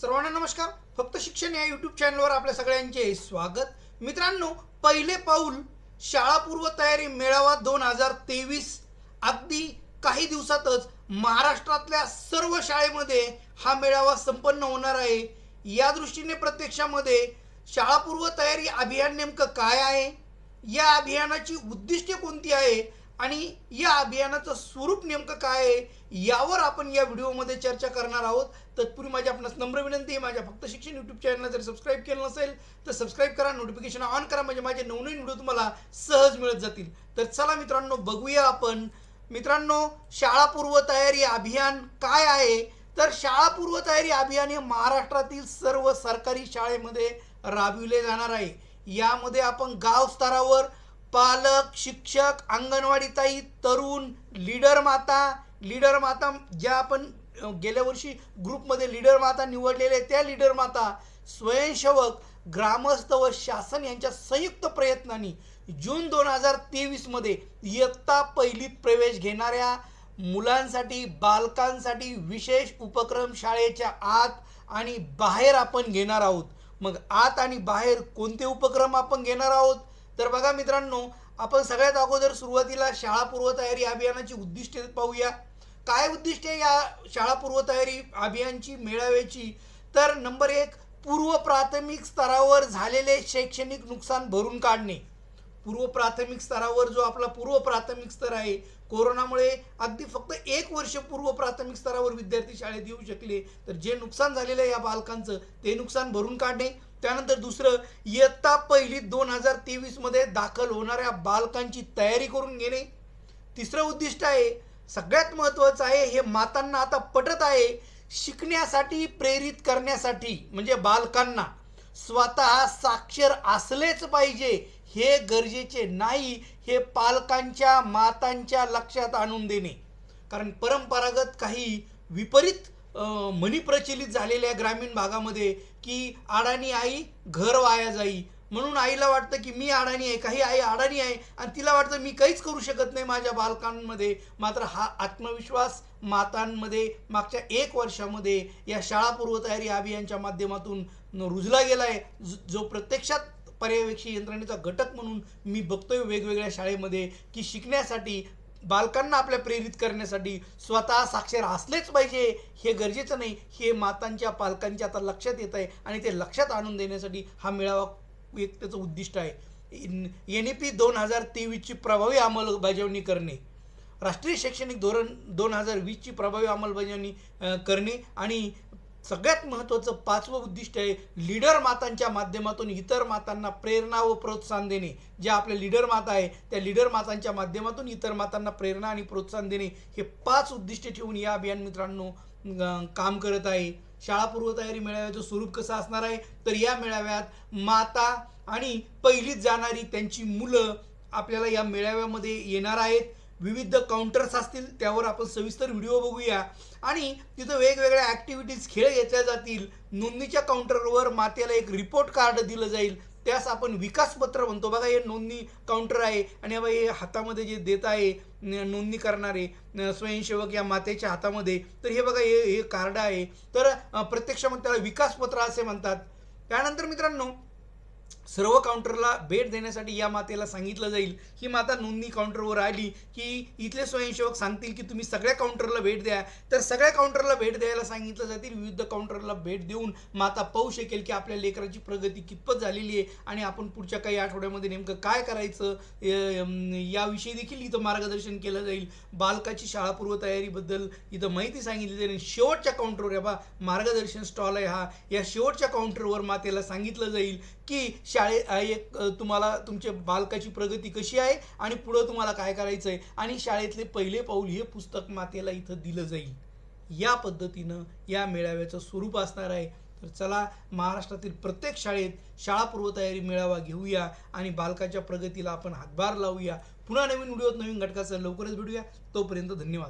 सर्वांना नमस्कार. फक्त शिक्षण या युट्यूब चॅनलवर आपल्या सगळ्यांचे स्वागत. मित्रांनो पहिले पाऊल शाळापूर्व तयारी मेळावा दोन हजार तेवीस. अगदी काही दिवसातच महाराष्ट्रातल्या सर्व शाळेमध्ये हा मेळावा संपन्न होणार आहे. या दृष्टीने प्रत्यक्षामध्ये शाळापूर्व तयारी अभियान नेमकं काय आहे? या अभियानाची उद्दिष्टे कोणती आहे? आणि या अभियानाचं स्वरूप नेमकं काय आहे यावर आपण या व्हिडिओमध्ये चर्चा करणार आहोत. तत्पूर्वी माझी आपणास नम्र विनंती आहे माझ्या फक्त शिक्षण यूट्यूब चॅनलला जर सबस्क्राईब केलं नसेल तर सबस्क्राईब करा नोटिफिकेशन ऑन करा म्हणजे माझे नवनवीन व्हिडिओ तुम्हाला सहज मिळत जातील. तर चला मित्रांनो बघूया आपण. मित्रांनो शाळापूर्व तयारी अभियान काय आहे? तर शाळापूर्व तयारी अभियान हे महाराष्ट्रातील सर्व सरकारी शाळेमध्ये राबविले जाणार आहे. यामध्ये आपण गाव स्तरावर पालक शिक्षक अंगणवाडी ताई तरुण लीडर माता लीडर माता ज्या आपण गेल्या वर्षी ग्रुपमध्ये लीडर माता निवडलेले त्या लीडर माता स्वयंसेवक ग्रामस्थ व शासन यांच्या संयुक्त प्रयत्नांनी जून दोन हजार तेवीसमध्ये इयत्ता पहिलीत प्रवेश घेणाऱ्या मुलांसाठी बालकांसाठी विशेष उपक्रम शाळेच्या आत आणि बाहेर आपण घेणार आहोत. मग आत आणि बाहेर कोणते उपक्रम आपण घेणार आहोत? तर बघा मित्रांनो आपण सगळ्यात अगोदर सुरुवातीला शाळापूर्व तयारी अभियानाची उद्दिष्टे पाहूया. काय उद्दिष्टे या शाळापूर्व तयारी अभियानची मेळाव्याची? तर नंबर एक पूर्व प्राथमिक स्तरावर झालेले शैक्षणिक नुकसान भरून काढणे. पूर्व प्राथमिक स्तरावर जो आपला पूर्व प्राथमिक स्तर आहे कोरोनामुळे अगदी फक्त एक वर्ष पूर्व प्राथमिक स्तरावर विद्यार्थी शाळेत येऊ शकले. तर जे नुकसान झालेलं आहे या बालकांचं ते नुकसान भरून काढणे. त्यानंतर दुसरं इयत्ता पहिली दोन हजार तेवीसमध्ये दाखल होणाऱ्या बालकांची तयारी करून घेणे. तिसरं उद्दिष्ट आहे सगळ्यात महत्त्वाचं आहे हे मातांना आता पटत आहे शिकण्यासाठी प्रेरित करण्यासाठी म्हणजे बालकांना. स्वतः साक्षर असलेच पाहिजे हे गरजेचे नाही हे पालकांच्या मातांच्या लक्षात आणून देणे. कारण परंपरागत काही विपरीत म्हणी प्रचलित झालेल्या ग्रामीण भागामध्ये की अडाणी आई घर वाया जाई. म्हणून आईला वाटतं की मी अडाणी आहे काही आई अडाणी आहे आणि तिला वाटतं मी काहीच करू शकत नाही माझ्या बालकांमध्ये. मात्र हा आत्मविश्वास मातांमध्ये मागच्या एक वर्षामध्ये या शाळा पूर्वतयारी अभियानच्या माध्यमातून रुजला गेला आहे जो प्रत्यक्षात पर्यवेक्षी यंत्रणेचा घटक म्हणून मी बघतोय वेगवेगळ्या शाळेमध्ये की शिकण्यासाठी बालकांना आपल्या प्रेरित करण्यासाठी स्वतः साक्षर असलेच पाहिजे हे गरजेचं नाही. हे मातांच्या पालकांच्या आता लक्षात येत आहे आणि ते लक्षात आणून देण्यासाठी हा मेळावा एक त्याचं उद्दिष्ट आहे. एन ई पी दोन हजार तेवीसची प्रभावी अंमलबजावणी करणे. राष्ट्रीय शैक्षणिक धोरण दोन हजार वीसची प्रभावी अंमलबजावणी करणे आणि सगळ्यात महत्त्वाचं पाचवं उद्दिष्ट आहे लीडर मातांच्या माध्यमातून इतर मातांना प्रेरणा व प्रोत्साहन देणे. ज्या आपल्या लीडर माता आहे त्या लीडर मातांच्या माध्यमातून इतर मातांना प्रेरणा आणि प्रोत्साहन देणे हे पाच उद्दिष्ट ठेवून या अभियान मित्रांनो काम करत आहे. शाळापूर्व तयारी मेळाव्याचं स्वरूप कसं असणार आहे? तर या मेळाव्यात माता आणि पहिलीत जाणारी त्यांची मुलं आपल्याला या मेळाव्यामध्ये येणार आहेत. विविध काउंटर्स असतील त्यावर आपण सविस्तर व्हिडिओ बघूया. आणि तिथं वेगवेगळ्या ॲक्टिव्हिटीज खेळ घेतल्या जातील. नोंदणीच्या काउंटरवर मातेला एक रिपोर्ट कार्ड दिलं जाईल. त्यास आपण विकासपत्र म्हणतो. बघा हे नोंदणी काउंटर आहे. आणि हे बघा हे हातामध्ये जे देत आहे नोंदणी करणारे स्वयंसेवक या मातेच्या हातामध्ये. तर हे बघा हे हे कार्ड आहे. तर प्रत्यक्ष प्रत्यक्षामध्ये त्याला विकासपत्र असे म्हणतात. त्यानंतर मित्रांनो सर्व काउंटरला भेट देण्यासाठी या मातेला सांगितलं जाईल. ही माता नोंदणी काउंटरवर आली की इथले स्वयंसेवक सांगतील की तुम्ही सगळ्या काउंटरला भेट द्या. तर सगळ्या काउंटरला भेट द्यायला सांगितलं जातील. विविध काउंटरला भेट देऊन माता पाहू शकेल की आपल्या लेकराची प्रगती कितपत झालेली आहे आणि आपण पुढच्या काही आठवड्यामध्ये नेमकं काय करायचं याविषयी देखील इथं मार्गदर्शन केलं जाईल. बालकाची शाळापूर्व तयारीबद्दल इथं माहिती सांगितली जाईल. आणि शेवटच्या काउंटरवर या बा मार्गदर्शन स्टॉल आहे हा. या शेवटच्या काउंटरवर मातेला सांगितलं जाईल की शाळे एक तुम्हाला तुमच्या बालकाची प्रगती कशी आहे आणि पुढं तुम्हाला काय करायचं आहे आणि शाळेतले पहिले पाऊल हे पुस्तक मातेला इथं दिलं जाईल. या पद्धतीनं या मेळाव्याचं स्वरूप असणार आहे. तर चला महाराष्ट्रातील प्रत्येक शाळेत शाळापूर्व तयारी मेळावा घेऊया आणि बालकाच्या प्रगतीला आपण हातभार लावूया. पुन्हा नवीन व्हिडिओत नवीन घटकाचं लवकरच भेटूया. तोपर्यंत धन्यवाद.